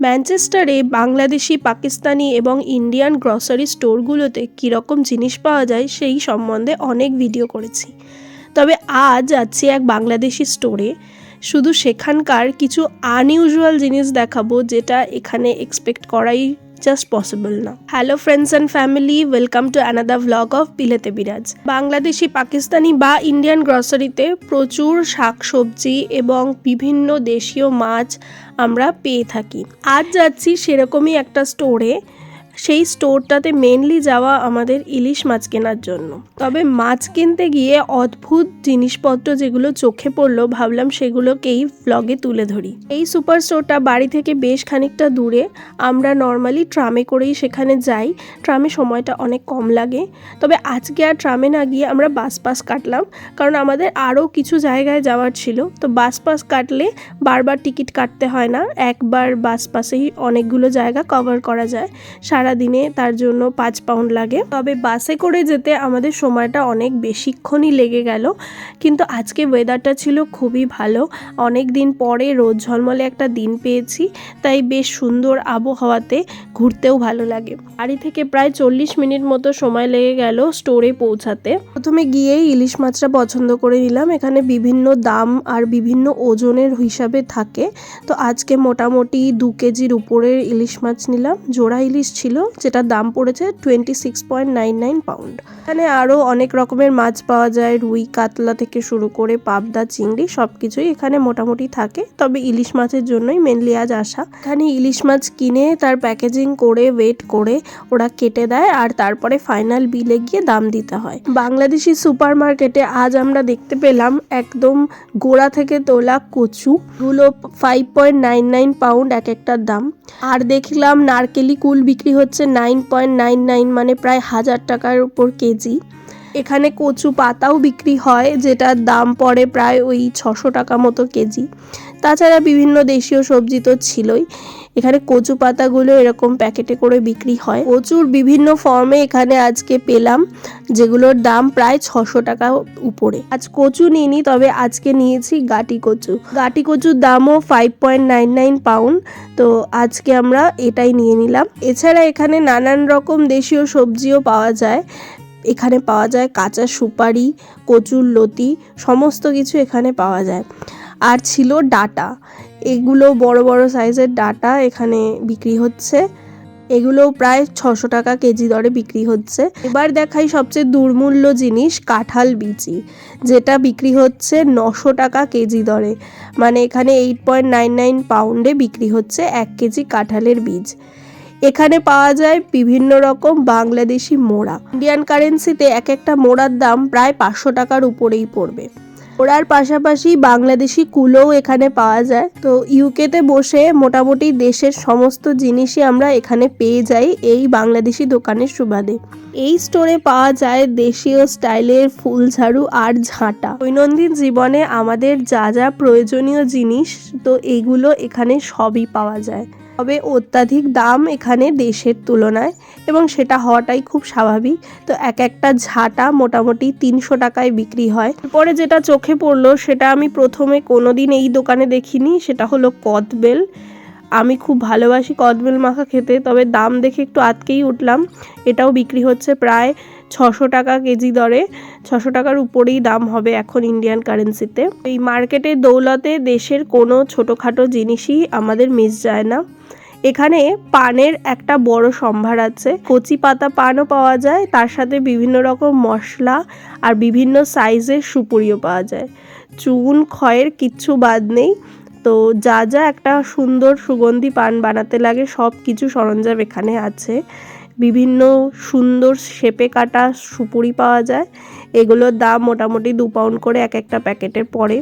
ম্যানচেস্টারে বাংলাদেশি, পাকিস্তানি এবং Indian grocery স্টোরগুলোতে কীরকম জিনিস পাওয়া যায় সেই সম্বন্ধে অনেক ভিডিও করেছি। তবে আজ আছি এক বাংলাদেশি স্টোরে। শুধু সেখানকার কিছু আনইউজুয়াল জিনিস দেখাবো যেটা এখানে এক্সপেক্ট করাই জাস্ট পসিবল না hello friends and family welcome to another vlog of বিলেতে বিরাজ বাংলাদেশি পাকিস্তানি বা ইন্ডিয়ান গ্রসারিতে প্রচুর শাকসবজি এবং বিভিন্ন দেশীয় মাছ আমরা পেয়ে থাকি। আজ যাচ্ছি সেরকমই একটা স্টোরে সেই স্টোরটাতে মেনলি যাওয়া আমাদের ইলিশ মাছ কেনার জন্য। তবে মাছ কিনতে গিয়ে অদ্ভুত জিনিসপত্র যেগুলো চোখে পড়ল, ভাবলাম সেগুলোকেই ভ্লগে তুলে ধরি। এই সুপার স্টোরটা বাড়ি থেকে বেশ খানিকটা দূরে। আমরা নর্মালি ট্রামে করেই সেখানে যাই। ট্রামে সময়টা অনেক কম লাগে। তবে আজকে আর ট্রামে না গিয়ে আমরা বাস পাস কাটলাম। কারণ আমাদের আরও কিছু জায়গায় যাওয়ার ছিল। তো বাস পাস কাটলে বারবার টিকিট কাটতে হয় না। একবার বাস পাসেই অনেকগুলো জায়গা কভার করা যায়। সারা দিনে তার জন্য পাঁচ পাউন্ড লাগে। তবে বাসে করে যেতে আমাদের সময়টা অনেক বেশিক্ষণই লেগে গেল। কিন্তু আজকে ওয়েদারটা ছিল খুবই ভালো। অনেক দিন পরে রোদ ঝলমলে একটা দিন পেয়েছি। তাই বেশ সুন্দর আবহাওয়াতে ঘুরতেও ভালো লাগে। বাড়ি থেকে প্রায় চল্লিশ মিনিট মতো সময় লেগে গেল স্টোরে পৌঁছাতে। প্রথমে গিয়েই ইলিশ মাছটা পছন্দ করে নিলাম। এখানে বিভিন্ন দাম আর বিভিন্ন ওজনের হিসাবে থাকে। তো আজকে মোটামুটি দু কেজির উপরের ইলিশ মাছ নিলাম। জোড়া ইলিশ ছিল যেটার দাম পড়েছে twenty six point nine nine pound এখানে আরও অনেক রকমের মাছ পাওয়া যায়, রুই, কাতলা থেকে শুরু করে পাবদা, চিংড়ি সব কিছুই এখানে মোটামুটি থাকে, তবে ইলিশ মাছের জন্যই মেনলি আজ আসা। এখানে ইলিশ মাছ কিনে তার প্যাকেজিং করে ওয়েট করে ওরা কেটে দেয় আর তারপরে ফাইনাল বিলে গিয়ে দাম দিতে হয়। বাংলাদেশি সুপার মার্কেটে আজ আমরা দেখতে পেলাম একদম গোড়া থেকে তোলা কচু, গুলো five point nine nine pound এক একটার দাম। আর দেখলাম নারকেলি কুল বিক্রি হচ্ছে নাইন পয়েন্ট নাইন নাইন মানে প্রায় হাজার টাকার উপর কেজি। এখানে কচু পাতাও বিক্রি হয়, যেটার দাম পড়ে প্রায় ওই ছশো টাকা মতো কেজি। তাছাড়া বিভিন্ন দেশীয় সবজি তো ছিলই। এখানে কচু পাতাগুলো এরকম প্যাকেটে করে বিক্রি হয়। প্রচুর বিভিন্ন ফর্মে এখানে আজকে পেলাম, যেগুলোর দাম প্রায় ছশো টাকা উপরে। আজ কচু নিইনি, তবে আজকে নিয়েছি গাটি কচু। গাটি কচুর দামও five point nine nine pound তো আজকে আমরা এটাই নিয়ে নিলাম। এছাড়া এখানে নানান রকম দেশীয় সবজিও পাওয়া যায়। এখানে পাওয়া যায় কাঁচা সুপারি, কচুর লতি, সমস্ত কিছু এখানে পাওয়া যায়। আর ছিল ডাটা। এগুলো বড় বড় সাইজের ডাটা এখানে বিক্রি হচ্ছে। এগুলো প্রায় ছশো টাকা কেজি দরে বিক্রি হচ্ছে। এবার দেখাই সবচেয়ে দুর্মূল্য জিনিস কাঁঠাল বিচি, যেটা বিক্রি হচ্ছে নশো টাকা কেজি দরে। মানে এখানে এইট পয়েন্ট নাইন নাইন পাউন্ডে বিক্রি হচ্ছে এক কেজি কাঁঠালের বীজ। এখানে পাওয়া যায় বিভিন্ন রকম বাংলাদেশি মোড়া। ইন্ডিয়ান কারেন্সিতে এক একটা মোড়ার দাম প্রায় পাঁচশো টাকার উপরেই পড়বে। ওড়ার পাশাপাশি বাংলাদেশি কুলোও এখানে পাওয়া যায়। তো ইউকেতে বসে মোটামুটি দেশের সমস্ত জিনিসই আমরা এখানে পেয়ে যাই এই বাংলাদেশি দোকানের সুবাদে। এই স্টোরে পাওয়া যায় দেশীয় স্টাইলের ফুল ঝাড়ু আর ঝাঁটা। দৈনন্দিন জীবনে আমাদের যা যা প্রয়োজনীয় জিনিস, তো এগুলো এখানে সবই পাওয়া যায়। তবে অত্যাধিক দাম এখানে দেশের তুলনায় এবং সেটা হওয়াটাই খুব স্বাভাবিক। তো এক একটা ঝাঁটা মোটামুটি তিনশো টাকায় বিক্রি হয়। পরে যেটা চোখে পড়ল, সেটা আমি প্রথমে কোনো দিন এই দোকানে দেখিনি, সেটা হলো কদবেল আমি খুব ভালোবাসি কদবেল মাখা খেতে, তবে দাম দেখে একটু আটকেই উঠলাম। এটাও বিক্রি হচ্ছে প্রায় ছশো টাকা কেজি দরে। ছশো টাকার উপরেই দাম হবে এখন ইন্ডিয়ান কারেন্সিতে এই মার্কেটের দৌলতে দেশের কোনো ছোটোখাটো জিনিসই আমাদের মিস যায় না। এখানে পানের একটা বড় সম্ভার আছে। কচি পাতা পানও পাওয়া যায়, তার সাথে বিভিন্ন রকম মশলা আর বিভিন্ন সাইজের সুপুরিও পাওয়া যায়। চুন ক্ষয়ের কিচ্ছু বাদ নেই। তো যা যা একটা সুন্দর সুগন্ধি পান বানাতে লাগে, সব কিছু সরঞ্জাম এখানে আছে। বিভিন্ন সুন্দর শেপে কাটা সুপুরি পাওয়া যায়। এগুলোর দাম মোটামুটি দু পাউন্ড করে এক একটা প্যাকেটের পরে।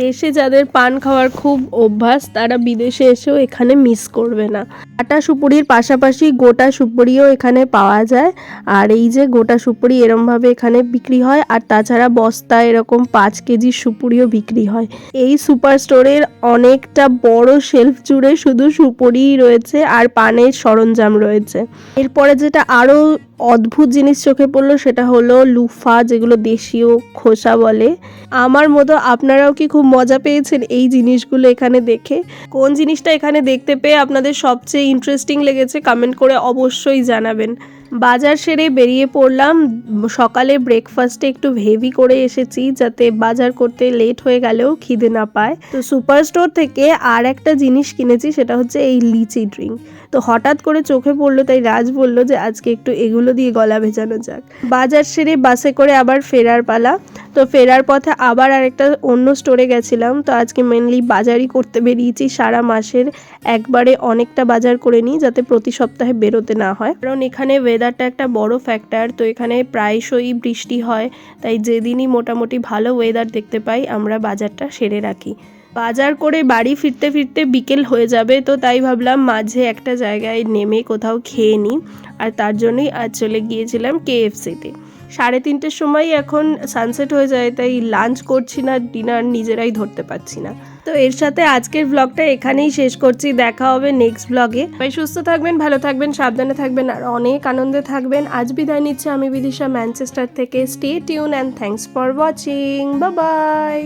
দেশে যাদের পান খাওয়ার খুব অভ্যাস, তারা বিদেশে এসেও এখানে মিস করবে না। আটা সুপুরির পাশাপাশি গোটা সুপুরিও এখানে পাওয়া যায়। আর এই যে গোটা সুপুরি এরমভাবে এখানে বিক্রি হয়, আর তাছাড়া বস্তা এরকম পাঁচ কেজি সুপুরিও বিক্রি হয়। এই সুপার স্টোরের অনেকটা বড় শেলফ জুড়ে শুধু সুপুরিই রয়েছে, আর পানের সরঞ্জাম রয়েছে। এরপরে যেটা আরও অদ্ভুত জিনিস চোখে পড়ল, সেটা হলো লুফা, যেগুলো দেশীয় খোসা বলে। আমার মতো আপনারাও কি খুব মজা পেয়েছেন এই জিনিসগুলো এখানে দেখে? কোন জিনিসটা এখানে দেখতে পেয়ে আপনাদের সবচেয়ে ইন্টারেস্টিং লেগেছে কমেন্ট করে অবশ্যই জানাবেন। বাজার সেরে বেরিয়ে পড়লাম। সকালে ব্রেকফাস্টে একটু হেভি করে এসেছি যাতে বাজার করতে লেট হয়ে গেলেও খিদে না পায়। তো সুপার স্টোর থেকে আর একটা জিনিস কিনেছি, সেটা হচ্ছে এই লিচি ড্রিঙ্ক তো হঠাৎ করে চোখে পড়ল, তাই রাজ বলল যে আজকে একটু এগুলো দিয়ে গলা ভেজানো যাক। বাজার সেরে বাসে করে আবার ফেরার পালা। তো ফেরার পথে আবার আরেকটা অন্য স্টোরে গেছিলাম। তো আজকে মেনলি বাজারই করতে বেরিয়েছি সারা মাসের। একবারে অনেকটা বাজার করে নিই যাতে প্রতি সপ্তাহে বেরোতে না হয়। কারণ এখানে ওয়েদারটা একটা বড় ফ্যাক্টর তো এখানে প্রায়শই বৃষ্টি হয়। তাই যেদিনই মোটামুটি ভালো ওয়েদার দেখতে পাই, আমরা বাজারটা সেরে রাখি। বাজার করে বাড়ি ফিরতে ফিরতে বিকেল হয়ে যাবে, তো তাই ভাবলাম মাঝে একটা জায়গায় নেমে কোথাও খেয়ে নিই। আর তার জন্যই আজ চলে গিয়েছিলাম কেএফসিতে সাড়ে তিনটের সময় এখন সানসেট হয়ে যায়, তাই লাঞ্চ করছি না ডিনার নিজেরাই ধরতে পারছি না। তো এর সাথে আজকের ব্লগটা এখানেই শেষ করছি, দেখা হবে নেক্সট ব্লগে সবাই সুস্থ থাকবেন, ভালো থাকবেন, সাবধানে থাকবেন, আর অনেক আনন্দে থাকবেন। আজ বিদায় নিচ্ছে আমি বিদিশা ম্যানচেস্টার থেকে। Stay tune and thanks for watching bye